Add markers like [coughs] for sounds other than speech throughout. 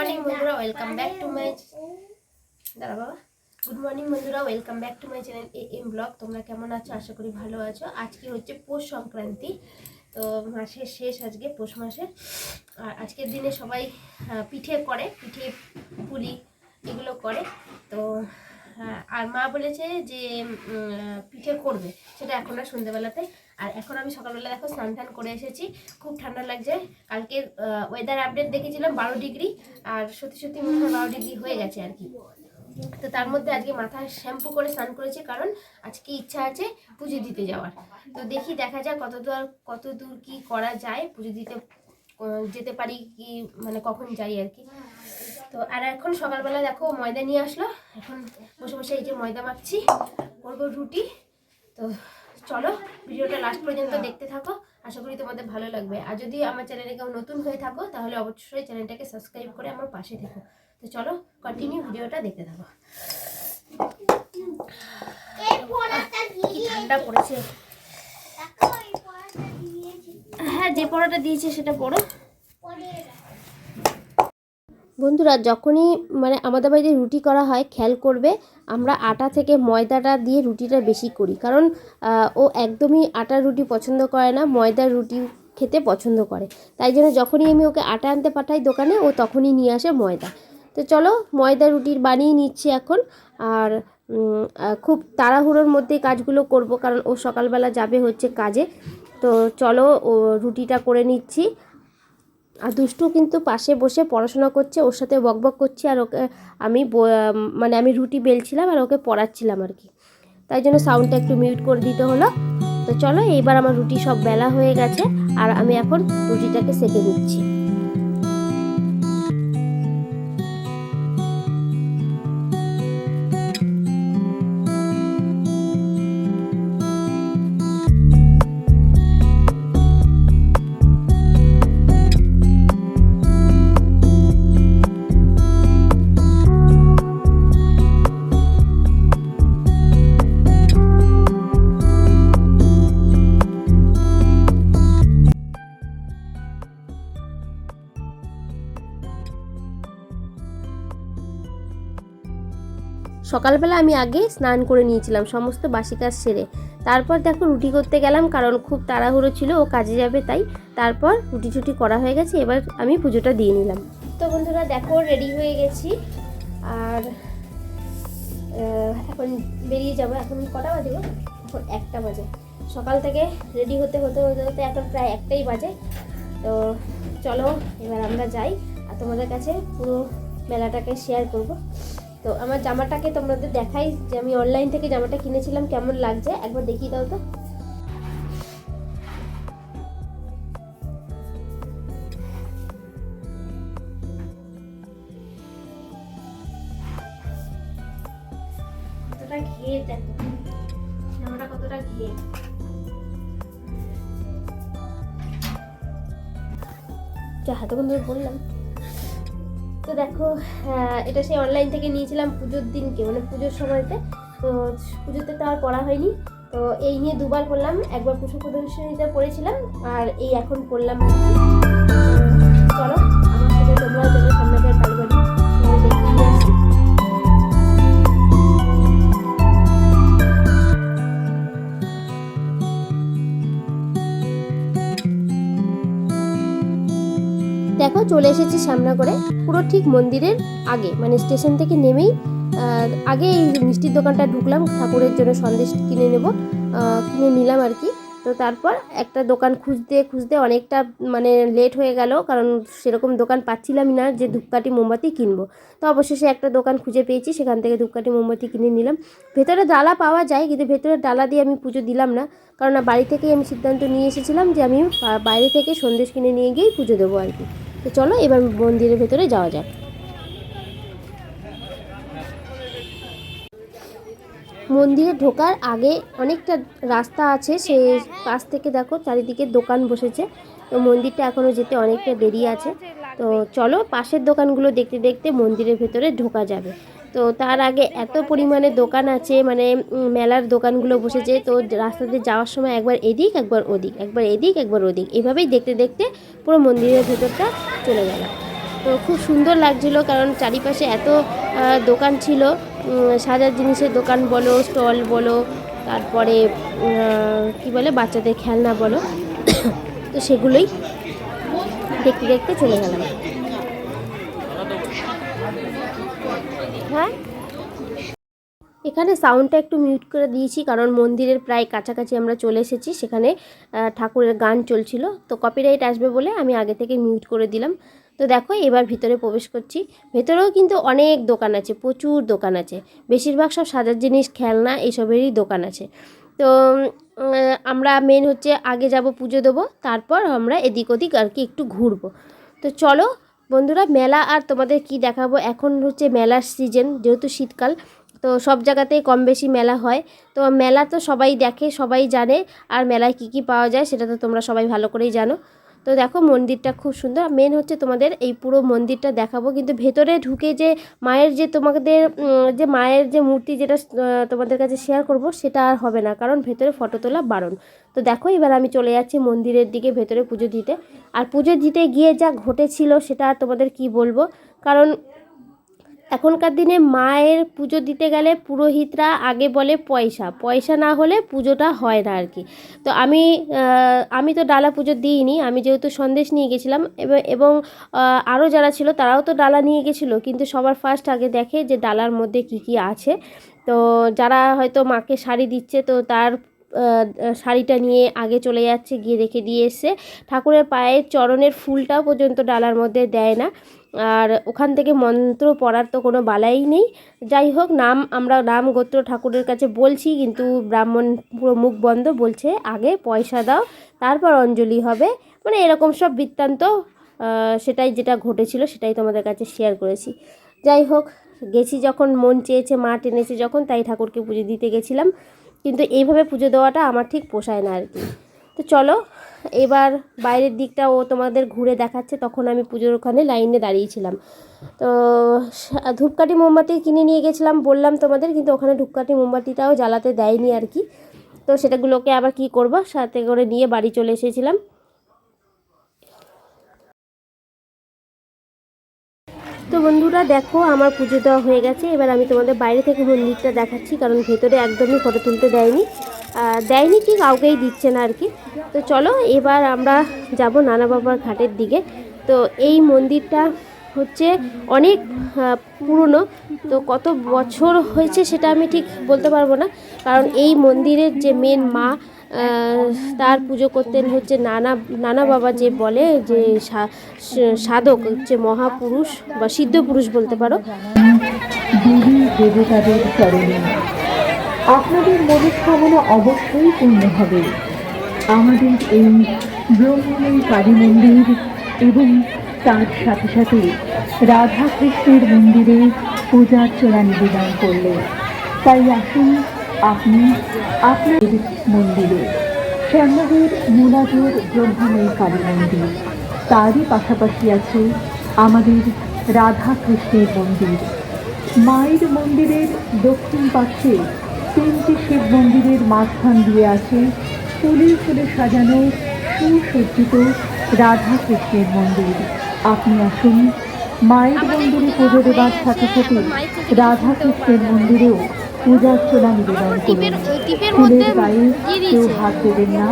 Morning বন্ধুরা welcome back to my দাঁড়া বাবা। গুড মর্নিং বন্ধুরা welcome back to my channel A M blog তোমরা কেমন আছো? আশা করি ভালো আছো। আজকে হচ্ছে পৌষ সংক্রান্তি। তো মাসের শেষ আজকে, পৌষ মাসের। আর আজকের দিনে সবাই পিঠে করে, পিঠে পুলি এগুলো করে। আর মা বলেছে যে পিঠে করবে। সেটা এখন আর সন্ধ্যেবেলাতে। আর এখন আমি সকালবেলা দেখো স্নান টান করে এসেছি। খুব ঠান্ডা লাগছে। কালকে ওয়েদার আপডেট দেখেছিলাম, বারো ডিগ্রি। আর সত্যি সত্যি মনে হয় বারো ডিগ্রি হয়ে গেছে আর কি। তো তার মধ্যে আজকে মাথায় শ্যাম্পু করে স্নান করেছি, কারণ আজকে ইচ্ছা আছে পুজো দিতে যাওয়ার। তো দেখি দেখা যাক কত দূর কত দূর কি করা যায়। পুজো দিতে যেতে পারি কি মানে কখন যাই আর কি। তো আর এখন সকালবেলা দেখো ময়দা নিয়ে আসলো। এখন বসে বসে এই যে ময়দা মাখছি করব রুটি। তো চলো ভিডিওটা লাস্ট পর্যন্ত দেখতে থাকো। আশা করি তোমাদের ভালো লাগবে। আর যদি আমার চ্যানেলে কেউ নতুন হয়ে থাকো তাহলে অবশ্যই চ্যানেলটাকে সাবস্ক্রাইব করে আমার পাশে থেকো। তো চলো কন্টিনিউ ভিডিওটা দেখতে থাকো। ঠান্ডা পড়েছে। হ্যাঁ যে পড়াটা দিয়েছে সেটা পড়ো বন্ধুরা, যখনই মানে আমাদের বাড়িতে রুটি করা হয়, খেয়াল করবে আমরা আটা থেকে ময়দাটা দিয়ে রুটিটা বেশি করি। কারণ ও একদমই আটার রুটি পছন্দ করে না, ময়দার রুটি খেতে পছন্দ করে। তাই জন্য যখনই আমি ওকে আটা আনতে পাঠাই দোকানে, ও তখনই নিয়ে আসে ময়দা। তো চলো, ময়দা রুটির বানিয়ে নিচ্ছি এখন। আর খুব তাড়াহুড়োর মধ্যে কাজগুলো করব, কারণ ও সকালবেলা যাবে হচ্ছে কাজে। তো চলো, ও রুটিটা করে নিচ্ছি। আর দুষ্টু কিন্তু পাশে বসে পড়াশোনা করছে, ওর সাথে বক বক করছে আর ওকে আমি মানে আমি রুটি বেলছিলাম আর ওকে পড়াচ্ছিলাম আর কি। তাই জন্য সাউন্ডটা একটু মিউট করে দিতে হলো। তো চলো, এইবার আমার রুটি সব বেলা হয়ে গেছে আর আমি এখন রুটিটাকে সেঁকে নিচ্ছি। সকালবেলা আমি আগে স্নান করে নিয়েছিলাম, সমস্ত বাসি কাজ সেরে। তারপর দেখো রুটি করতে গেলাম, কারণ খুব তাড়াহুড়ো ছিল, ও কাজে যাবে তাই। তারপর রুটি টুটি করা হয়ে গেছে, এবার আমি পুজোটা দিয়ে নিলাম। তো বন্ধুরা দেখো রেডি হয়ে গেছি। আর এখন বেরিয়ে যাব, এখন কটা বাজে এখন একটা বাজে। সকাল থেকে রেডি হতে হতে হতে হতে এখন প্রায় একটাই বাজে। তো চলো, এবার আমরা যাই, আর তোমাদের কাছে পুরো মেলাটাকে শেয়ার করব। তো আমার জামাটাকে তোমাদের দেখাই যে আমি অনলাইন থেকে জামাটা কিনেছিলাম কেমন লাগছে? একবার দেখিয়ে দাও তো। কতটা ঘিয়ে দেখো। জামাটা কতটা ঘিয়ে। যা হাতে বন্ধু বললাম। তো দেখো এটা সেই অনলাইন থেকে নিয়েছিলাম পুজোর দিনকে মানে পুজোর সময়তে। তো পুজোতে তো আর পড়া হয়নি। তো এই নিয়ে দুবার করলাম, একবার কুশল প্রদর্শনীতে পড়েছিলাম, আর এই এখন পড়লাম আর কি। তো চলো। সামনা করে পুরো ঠিক মন্দিরের আগে মানে স্টেশন থেকে নেমেই আগে এই মিষ্টির দোকানটা ঢুকলাম, ঠাকুরের জন্য সন্দেশ কিনে নেব কিনে নিলাম আর কি। তো তারপর একটা দোকান খুঁজতে খুঁজতে অনেকটা মানে লেট হয়ে গেল, কারণ সেরকম দোকান পাচ্ছিলামই না যে ধূপকাঠি মোমবাতি কিনবো। তো অবশেষে একটা দোকান খুঁজে পেয়েছি, সেখান থেকে ধূপকাঠি মোমবাতি কিনে নিলাম। ভেতরে ডালা পাওয়া যায়, কিন্তু ভেতরে ডালা দিয়ে আমি পুজো দিলাম না কারণ বাড়ি থেকেই আমি সিদ্ধান্ত নিয়ে এসেছিলাম যে আমি বাইরে থেকে সন্দেশ কিনে নিয়ে গিয়েই পুজো দেবো আর কি। তো চলো, এবার মন্দিরের ভেতরে যাওয়া যাক। মন্দিরে ঢোকার আগে অনেকটা রাস্তা আছে, সে পাশ থেকে দেখো চারিদিকে দোকান বসেছে। তো মন্দিরটা এখনও যেতে অনেকটা দেরি আছে। তো চলো, পাশের দোকানগুলো দেখতে দেখতে মন্দিরের ভেতরে ঢোকা যাবে। তো তার আগে এত পরিমাণে দোকান আছে মানে মেলার দোকানগুলো বসেছে, তো রাস্তাতে যাওয়ার সময় একবার এদিক, একবার ওদিক, একবার এদিক, একবার ওদিক, এভাবেই দেখতে দেখতে পুরো মন্দিরের ভেতরটা চলে গেলাম তো খুব সুন্দর লাগছিল, কারণ চারিপাশে এত দোকান ছিল সাজার জিনিসের দোকান বলো, স্টল বলো, তারপরে কি বলে, বাচ্চাদের খেলনা বলো, [coughs] তো সেগুলোই দেখতে দেখতে চলে গেলাম হ্যাঁ এখানে সাউন্ডটা একটু মিউট করে দিয়েছি, কারণ মন্দিরের প্রায় কাছাকাছি আমরা চলে এসেছি, সেখানে ঠাকুরের গান চলছিল। তো কপিরাইট আসবে বলে আমি আগে থেকে মিউট করে দিলাম। তো দেখো, এবার ভিতরে প্রবেশ করছি। ভেতরেও কিন্তু অনেক দোকান আছে, প্রচুর দোকান আছে। বেশিরভাগ সব সাজার জিনিস, খেলনা এইসবেরই দোকান আছে। তো আমরা মেন হচ্ছে আগে যাব পুজো দেবো, তারপর আমরা এদিক ওদিক আর কি একটু ঘুরবো। তো চলো, বন্ধুরা, মেলা আর তোমাদের কি দেখাবো? এখন হচ্ছে মেলার সিজন যেহেতু শীতকাল তো সব জায়গাতেই কম বেশি মেলা হয়। তো মেলা তো সবাই দেখে, সবাই জানে আর মেলায় কি কি পাওয়া যায় সেটা তো তোমরা সবাই ভালো করেই জানো। তো দেখো মন্দিরটা খুব সুন্দর। মেন হচ্ছে তোমাদের এই পুরো মন্দিরটা দেখাবো। কিন্তু ভেতরে ঢুকে যে মায়ের যে তোমাদের যে মায়ের যে মূর্তি যেটা তোমাদের কাছে শেয়ার করব সেটা আর হবে না। কারণ ভেতরে ফটো তোলা বারণ। তো দেখো এবার আমি চলে যাচ্ছি মন্দিরের দিকে ভেতরে পুজো দিতে। আর পুজো দিতে গিয়ে যা ঘটেছিল সেটা তোমাদের কি বলব? কারণ এখনকার দিনে মায়ের পুজো দিতে গেলে পুরোহিতরা আগে বলে পয়সা। পয়সা না হলে পুজোটা হয় না আর কি তো আমি আমি তো ডালা পুজো দিইনি। আমি যেহেতু সন্দেশ নিয়ে গেছিলাম এবং- আরও যারা ছিল তারাও তো ডালা নিয়ে গেছিল। কিন্তু সবার ফার্স্ট আগে দেখে যে ডালার মধ্যে কি কি আছে। তো যারা হয়তো মাকে শাড়ি দিচ্ছে তো তার শাড়িটা নিয়ে আগে চলে যাচ্ছে, গিয়ে রেখে দিয়ে এসছে। ঠাকুরের পায়ের চরণের ফুলটাও পর্যন্ত ডালার মধ্যে দেয় না। আর ওখান থেকে মন্ত্র পড়ার তো কোনো বালাই নেই। যাই হোক, নাম আমরা নাম গোত্র ঠাকুরের কাছে বলছি, কিন্তু ব্রাহ্মণ পুরো মুখ বন্ধ, বলছে আগে পয়সা দাও, তারপর অঞ্জলি হবে। মানে এরকম সব বৃত্তান্ত সেটাই যেটা ঘটেছিল সেটাই তোমাদের কাছে শেয়ার করেছি। যাই হোক, গেছি যখন, মন চেয়েছে, মা টেনেছে যখন, তাই ঠাকুরকে পুজো দিতে গেছিলাম। কিন্তু এইভাবে পুজো দেওয়াটা আমার ঠিক পোষায় না আর কি। তো চলো, এবার বাইরের দিকটা ও তোমাদের ঘুরে দেখাচ্ছে, তখন আমি পুজোর ওখানে লাইনে দাঁড়িয়েছিলাম তো ধূপকাঠি মোমবাতি কিনে নিয়ে গেছিলাম, বললাম তোমাদের, কিন্তু ওখানে ধূপকাঠি মোমবাতিটাও জ্বালাতে দেয়নি আর কি। তো সেটাগুলোকে আবার কি করব, সাথে করে নিয়ে বাড়ি চলে এসেছিলাম। তো বন্ধুরা, দেখো আমার পুজো দেওয়া হয়ে গেছে, এবার আমি তোমাদের বাইরে থেকে মন্দিরটা দেখাচ্ছি, কারণ ভেতরে একদমই ফটো তুলতে দেয়নি। দেয়নি কি কাউকেই দিচ্ছে না আর কি। তো চলো, এবার আমরা যাব নানা বাবার ঘাটের দিকে। তো এই মন্দিরটা হচ্ছে অনেক পুরনো। তো কত বছর হয়েছে সেটা আমি ঠিক বলতে পারব না। কারণ এই মন্দিরের যে মেন মা তার পুজো করতেন হচ্ছে নানা নানা বাবা যে বলে যে সাধক, হচ্ছে মহাপুরুষ বা সিদ্ধ পুরুষ বলতে পারো। দেবী আপনাদের মনস্কামনা অবশ্যই পূর্ণ হবে। আমাদের এই ব্রহ্মময়ী কালী মন্দির এবং তার সাথে সাথে রাধা কৃষ্ণের মন্দিরে পূজার্চনা নিবেদন করলে। তাই আসুন আপনি আপনার মন্দিরে। শ্যামনগর মূলাজোর ব্রহ্মময়ী কালী মন্দির। তারই পাশাপাশি আছে আমাদের রাধা কৃষ্ণের মন্দির। মায়ের মন্দিরের দক্ষিণ পাশে তিনটি শিব মন্দিরের মাঝখান দিয়ে আছে ফুলে ফুলে সাজানো সুসজ্জিত রাধা কৃষ্ণের মন্দির। আপনি আসুন মায়ের মন্দিরে পুজো দেবার সাথে সাথে রাধা কৃষ্ণের মন্দিরেও পূজার্চনা নিবেদন করুন। ফুলের গায়ে কেউ হাত দেবেন না।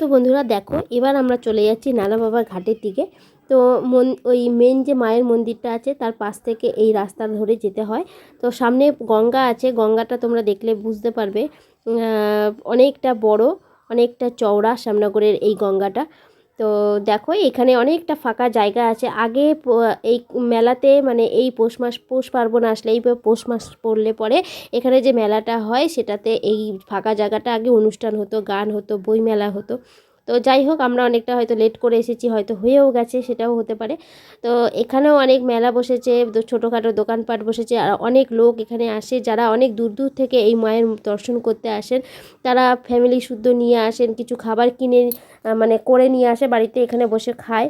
তো বন্ধুরা দেখো এবার আমরা চলে যাচ্ছি নানা বাবার ঘাটের দিকে। তো মন, ওই মেন যে মায়ের মন্দিরটা আছে, তার পাশ থেকে এই রাস্তা ধরে যেতে হয়। তো সামনে গঙ্গা আছে, গঙ্গাটা তোমরা দেখলে বুঝতে পারবে। অনেকটা বড়, অনেকটা চওড়া শ্যামনগরের এই গঙ্গাটা। তো দেখো, এখানে অনেকটা ফাঁকা জায়গা আছে। আগে এই মেলাতে মানে এই পৌষ মাস, পৌষ পার্বণ আসলে এই পৌষ মাস পড়লে পরে এখানে যে মেলাটা হয়, সেটাতে এই ফাঁকা জায়গাটা আগে অনুষ্ঠান হতো, গান হতো বই মেলা হতো। তো যাই হোক, আমরা অনেকটা হয়তো লেট করে এসেছি, হয়তো হয়েও গেছে, সেটাও হতে পারে। তো এখানেও অনেক মেলা বসেছে ছোটোখাটো দোকানপাট বসেছে, আর অনেক লোক এখানে আসে, যারা অনেক দূর দূর থেকে এই মায়ের দর্শন করতে আসেন। তারা ফ্যামিলি শুদ্ধ নিয়ে আসেন, কিছু খাবার কিনে মানে করে নিয়ে আসে, বাড়িতে এখানে বসে খায়,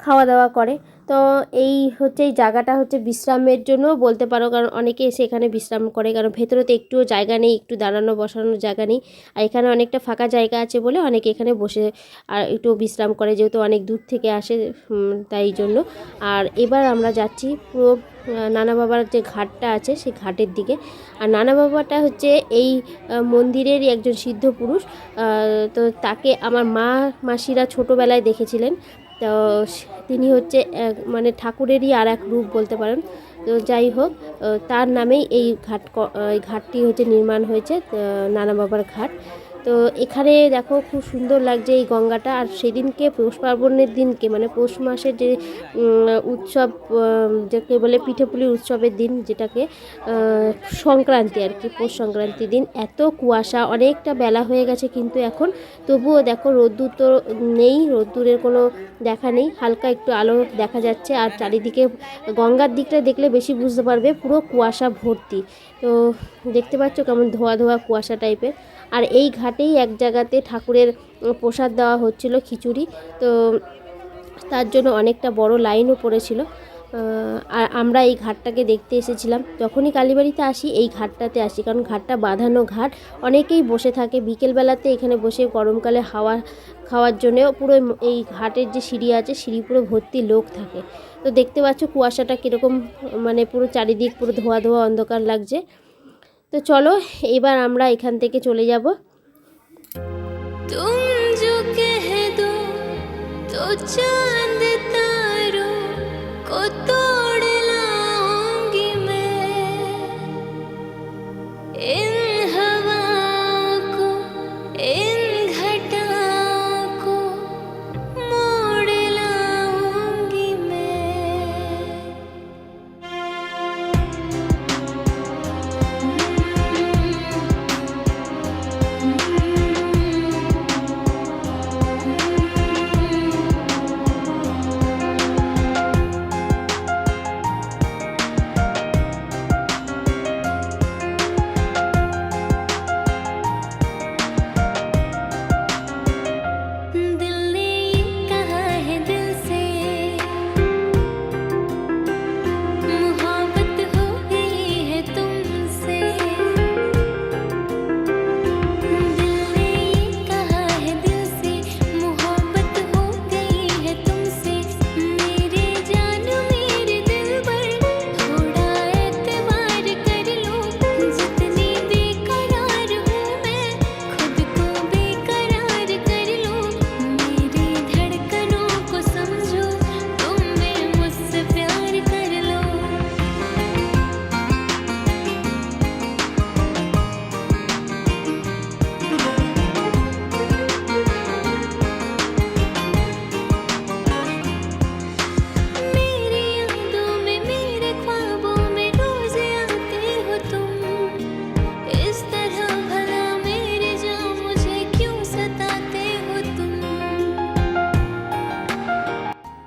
খাওয়া দাওয়া করে। তো এই হচ্ছে, এই জায়গাটা হচ্ছে বিশ্রামের জন্য বলতে পারো, কারণ অনেকে এসে এখানে বিশ্রাম করে, কারণ ভেতরে তো একটুও জায়গা নেই, একটু দাঁড়ানো, বসানোর জায়গা নেই। আর এখানে অনেকটা ফাঁকা জায়গা আছে বলে অনেকে এখানে বসে আর একটু বিশ্রাম করে, যেহেতু অনেক দূর থেকে আসে তাই জন্য। আর এবার আমরা যাচ্ছি পুরো নানা বাবার যে ঘাটটা আছে সেই ঘাটের দিকে। আর নানা বাবাটা হচ্ছে এই মন্দিরেরই একজন সিদ্ধ পুরুষ। তো তাকে আমার মা মাসিরা ছোটোবেলায় দেখেছিলেন। তো তিনি হচ্ছে মানে ঠাকুরেরই আর এক রূপ বলতে পারেন। তো যাই হোক তার নামেই এই ঘাট এই ঘাটটি হচ্ছে নির্মাণ হয়েছে নানা বাবার ঘাট। তো এখানে দেখো খুব সুন্দর লাগছে এই গঙ্গাটা। আর সেদিনকে পৌষ পার্বণের দিনকে মানে পৌষ মাসের যে উৎসব যাকে বলে পিঠেপুলির উৎসবের দিন যেটাকে সংক্রান্তি আর কি, পৌষ সংক্রান্তির দিন। এত কুয়াশা, অনেকটা বেলা হয়ে গেছে কিন্তু এখন। তবুও দেখো রোদ্দুর তো নেই, রোদ্দুরের কোনো দেখা নেই। হালকা একটু আলো দেখা যাচ্ছে আর চারিদিকে গঙ্গার দিকটা দেখলে বেশি বুঝতে পারবে পুরো কুয়াশা ভর্তি। তো দেখতে পাচ্ছ কেমন ধোয়া ধোয়া কুয়াশা টাইপের আর এই ঘাটেই এক জায়গাতে ঠাকুরের প্রসাদ দেওয়া হচ্ছিল খিচুড়ি। তো তার জন্য অনেকটা বড় লাইনও পড়েছিল। আর আমরা এই ঘাটটাকে দেখতে এসেছিলাম। যখনই কালীবাড়িতে আসি, এই ঘাটটাতে আসি। কারণ ঘাটটা বাঁধানো ঘাট। অনেকেই বসে থাকে। বিকেলবেলাতে এখানে বসে গরমকালে হাওয়া খাওয়ার জন্যেও পুরো এই ঘাটের যে সিঁড়ি আছে, সিঁড়ি পুরো ভর্তি লোক থাকে। তো দেখতে পাচ্ছ কুয়াশাটা কীরকম মানে পুরো চারিদিক পুরো ধোয়া ধোয়া অন্ধকার লাগছে। তো চলো, এবার আমরা এখান থেকে চলে যাব। তুম জো দো, তো চাঁদ তারো, কত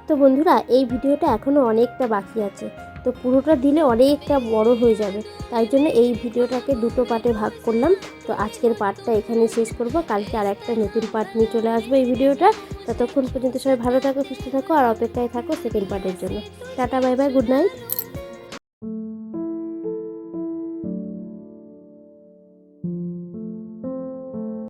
তো বন্ধুরা, এই ভিডিওটা এখনও অনেকটা বাকি আছে। তো পুরোটা দিলে অনেকটা বড় হয়ে যাবে। তাই জন্য এই ভিডিওটাকে দুটো পার্টে ভাগ করলাম। তো আজকের পার্টটা এখানে শেষ করব। কালকে আর একটা নতুন পার্ট নিয়ে চলে আসব এই ভিডিওটা। ততক্ষণ পর্যন্ত সবাই ভালো থাকো, সুস্থ থাকো, আর অপেক্ষায় থাকো সেকেন্ড পার্টের জন্য। Tata, bye bye, good night.